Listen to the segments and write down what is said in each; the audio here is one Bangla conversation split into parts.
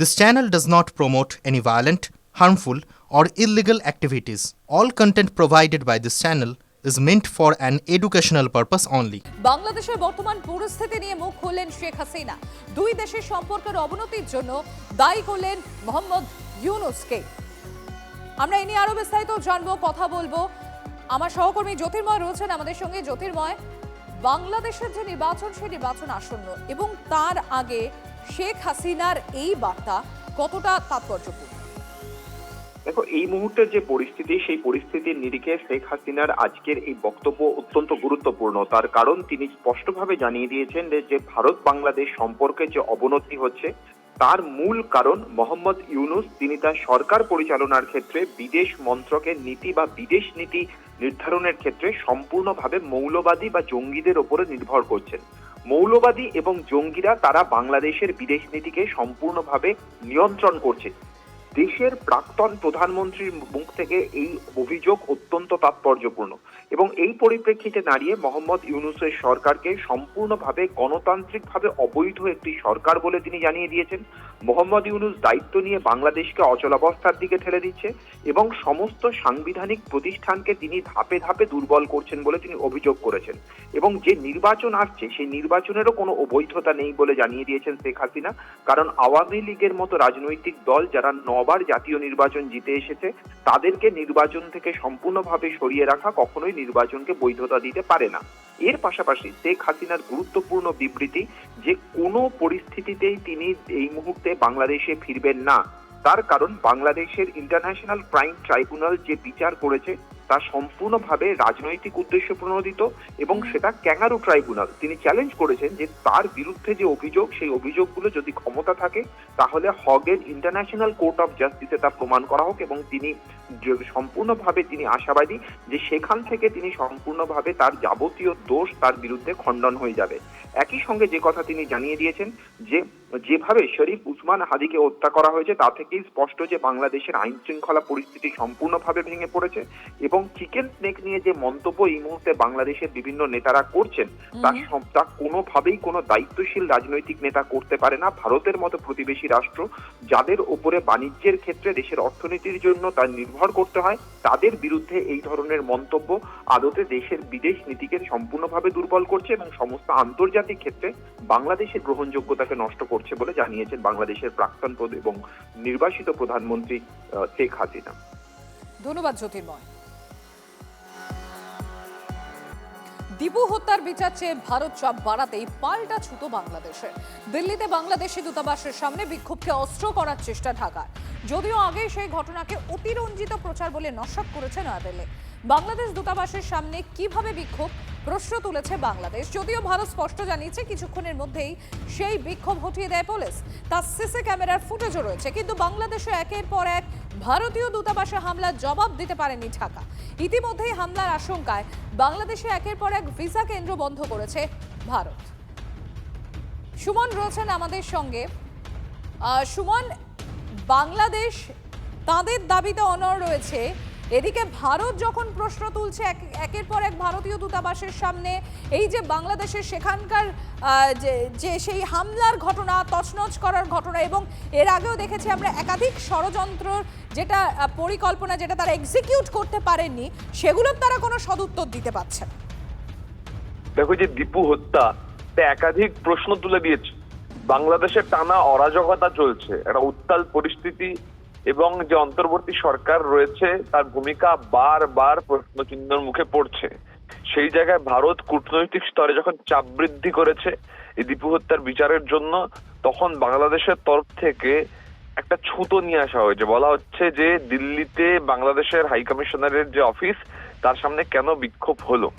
This channel does not promote any violent, harmful, or illegal activities. All content provided by this channel is meant for an educational purpose only. বাংলাদেশের বর্তমান পরিস্থিতি নিয়ে মুখ খুললেন শেখ হাসিনা দুই দেশের সম্পর্কের অবনতির জন্য দায়ী করলেন মোহাম্মদ ইউনুসকে আমরা এ নিয়ে আরও বিস্তারিত জানব কথা বলব আমার সহকর্মী জ্যোতির্ময় রয়েছেন আমাদের সঙ্গে জ্যোতির্ময় বাংলাদেশের যে নির্বাচন সেই নির্বাচন আসন্ন এবং তার আগে শেখ হাসিনার এই বার্তা কতটা তাৎপর্যপূর্ণ? দেখো, এই মুহূর্তের যে পরিস্থিতি, সেই পরিস্থিতির নিরিখে শেখ হাসিনার আজকের এই বক্তব্য অত্যন্ত গুরুত্বপূর্ণ। তার কারণ তিনি স্পষ্টভাবে জানিয়ে দিয়েছেন যে ভারত বাংলাদেশ সম্পর্কে যে অবনতি হচ্ছে, তার মূল কারণ মোহাম্মদ ইউনুস। তিনি তার সরকার পরিচালনার ক্ষেত্রে বিদেশ মন্ত্রকের নীতি বা বিদেশ নীতি নির্ধারণের ক্ষেত্রে সম্পূর্ণভাবে মৌলবাদী বা জঙ্গিদের ওপরে নির্ভর করছেন। মৌলবাদী এবং জঙ্গিরা তারা বাংলাদেশের বিদেশ নীতিকে সম্পূর্ণভাবে নিয়ন্ত্রণ করছে। দেশের প্রাক্তন প্রধানমন্ত্রীর মুখ থেকে এই অভিযোগ অত্যন্ত তাৎপর্যপূর্ণ এবং এই পরিপ্রেক্ষিতে দাঁড়িয়ে মোহাম্মদ ইউনুসের সরকারকে সম্পূর্ণভাবে গণতান্ত্রিকভাবে অবৈধ একটি সরকার বলে তিনি জানিয়ে দিয়েছেন। মোহাম্মদ ইউনুস দায়িত্ব নিয়ে বাংলাদেশকে অচলাবস্থার দিকে ঠেলে দিচ্ছে এবং সমস্ত সাংবিধানিক প্রতিষ্ঠানকে তিনি ধাপে ধাপে দুর্বল করছেন বলে তিনি অভিযোগ করেছেন এবং যে নির্বাচন আসছে সেই নির্বাচনেরও কোনো অবৈধতা নেই বলে জানিয়ে দিয়েছেন শেখ হাসিনা। কারণ আওয়ামী লীগের মতো রাজনৈতিক দল যারা নবার জাতীয় নির্বাচন জিতে এসেছে, তাদেরকে নির্বাচন থেকে সম্পূর্ণভাবে সরিয়ে রাখা কখনোই নির্বাচনকে বৈধতা দিতে পারে না। এর পাশাপাশি শেখ হাসিনার গুরুত্বপূর্ণ বিবৃতি যে কোনো পরিস্থিতিতেই তিনি এই মুহূর্তে বাংলাদেশে ফিরবেন না, তার কারণ বাংলাদেশের ইন্টারন্যাশনাল ক্রাইম ট্রাইব্যুনাল যে বিচার করেছে তা সম্পূর্ণভাবে রাজনৈতিক উদ্দেশ্য প্রণোদিত এবং সেটা ক্যাঙ্গারু ট্রাইব্যুনাল। তিনি চ্যালেঞ্জ করেছেন যে তার বিরুদ্ধে যে অভিযোগ সেই অভিযোগগুলো যদি ক্ষমতা থাকে তাহলে হগের ইন্টারন্যাশনাল কোর্ট অফ জাস্টিসে তা প্রমাণ করা হোক এবং তিনি সম্পূর্ণভাবে তিনি আশাবাদী যে সেখান থেকে তিনি সম্পূর্ণভাবে তার যাবতীয় দোষ তার বিরুদ্ধে খণ্ডন হয়ে যাবে। একই সঙ্গে যে কথা তিনি জানিয়ে দিয়েছেন যে যেভাবে শরীফ উসমান হাদিকে হত্যা করা হয়েছে তা থেকেই স্পষ্ট যে বাংলাদেশের আইন শৃঙ্খলা পরিস্থিতি সম্পূর্ণভাবে ভেঙে পড়েছে এবং চিকেন স্নেক নিয়ে যে মন্তব্য এই মুহূর্তে বাংলাদেশের বিভিন্ন নেতারা করছেন তা তা কোনোভাবেই কোনো দায়িত্বশীল রাজনৈতিক নেতা করতে পারে না। ভারতের মতো প্রতিবেশী রাষ্ট্র যাদের ওপরে বাণিজ্যের ক্ষেত্রে দেশের অর্থনীতির জন্য তার নির্ভর করতে হয়। তাদের বিরুদ্ধে এই ধরনের মন্তব্য আদতে দেশের বিদেশ নীতিকে সম্পূর্ণভাবে দুর্বল করছে এবং সমস্ত আন্তর্জাতিক ক্ষেত্রে বাংলাদেশের গ্রহণযোগ্যতাকে নষ্ট করছে বলে জানিয়েছেন বাংলাদেশের প্রাক্তন এবং নির্বাসিত প্রধানমন্ত্রী শেখ হাসিনা। ধন্যবাদ জ্যোতির্ময়। দীপু হত্যার বিচার চেয়ে ভারত চাপ বাড়াতেই পাল্টা ছুতো বাংলাদেশের দিল্লিতে বাংলাদেশি দূতাবাসের সামনে বিক্ষোভকে অস্ত্র করার চেষ্টা ঢাকার যদিও আগে সেই ঘটনাকে অতিরঞ্জিত প্রচার বলে নস্বাত করেছে নয়াদিল্লি। বাংলাদেশ দূতাবাসের সামনে কীভাবে বিক্ষোভ? প্রশ্ন তুলেছে বাংলাদেশ। যদিও ভারত স্পষ্ট জানিয়েছে কিছুক্ষণের মধ্যেই সেই বিক্ষোভ হটিয়ে দেয় পুলিশ। তার সিসি ক্যামেরার ফুটেজও রয়েছে। কিন্তু বাংলাদেশে একের পর এক ভারতীয় দূতাবাসে হামলার জবাব দিতে পারেনি ঢাকা। ইতিমধ্যেই হামলার আশঙ্কায় বাংলাদেশে একের পর এক ভিসা কেন্দ্র বন্ধ করেছে ভারত। সুমন রয়েছেন আমাদের সঙ্গে। সুমন, বাংলাদেশ, তাদের দাবিতে অনর রয়েছে এদিকে ভারত যখন প্রশ্ন তুলছে, এক- একের পর এক ভারতীয় দূতাবাসের সামনে, এই যে বাংলাদেশের সেখানকার যে সেই হামলার ঘটনা, তছনছ করার ঘটনা এবং এর আগেও দেখেছি আমরা একাধিক ষড়যন্ত্র যেটা পরিকল্পনা যেটা তারা এক্সিকিউট করতে পারেননি, সেগুলোর তারা কোনো সদুত্তর দিতে পারছে না। দেখো যে দীপু হত্যা একাধিক প্রশ্ন তুলে দিয়েছে। বাংলাদেশে টানা অরাজকতা চলছে। একটা উত্তাল পরিস্থিতি এবং যে অন্তর্বর্তী সরকার রয়েছে, তার ভূমিকা বারবার প্রশ্নচিহ্নের মুখে পড়ছে। সেই জায়গায় ভারত কূটনৈতিক স্তরে যখন চাপ বৃদ্ধি করেছে, এই দীপু হত্যার বিচারের জন্য, তখন বাংলাদেশের তরফ থেকে একটা ছুতো নিয়ে আসা হয়েছে। বলা হচ্ছে যে, দিল্লিতে বাংলাদেশের হাই কমিশনারের যে অফিস, তার সামনে কেন বিক্ষোভ হলো?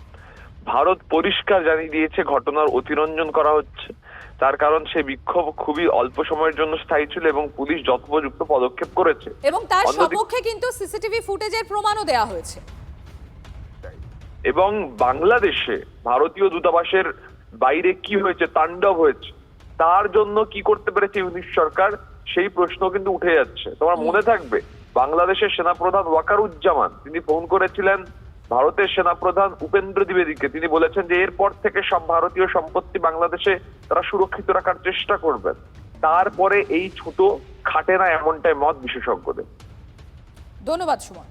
ভারত পরিষ্কার জানিয়ে দিয়েছে, ঘটনার অতিরঞ্জন করা হচ্ছে। তার কারণ সেই বিক্ষোভ খুবই অল্প সময়ের জন্য স্থায়ী ছিল এবং পুলিশ যথোপযুক্ত পদক্ষেপ করেছে। এবং তার সপক্ষে কিন্তু সিসিটিভি ফুটেজের প্রমাণও দেওয়া হয়েছে। এবং বাংলাদেশে ভারতীয় দূতাবাসের বাইরে কি হয়েছে তাণ্ডব হয়েছে তার জন্য কি করতে পেরেছে ইউনিশ সরকার সেই প্রশ্ন কিন্তু উঠে যাচ্ছে। তোমার মনে থাকবে বাংলাদেশের সেনাপ্রধান ওয়াকারুজ্জামান তিনি ফোন করেছিলেন ভারতের সেনাপ্রধান উপেন্দ্র দ্বিবেদীকে তিনি বলেছেন যে এরপর থেকে সব ভারতীয় সম্পত্তি বাংলাদেশে তারা সুরক্ষিত রাখার চেষ্টা করবেন। তারপরে এই ছোট খাটে না এমনটাই মত বিশেষজ্ঞদের। ধন্যবাদ, সুমন।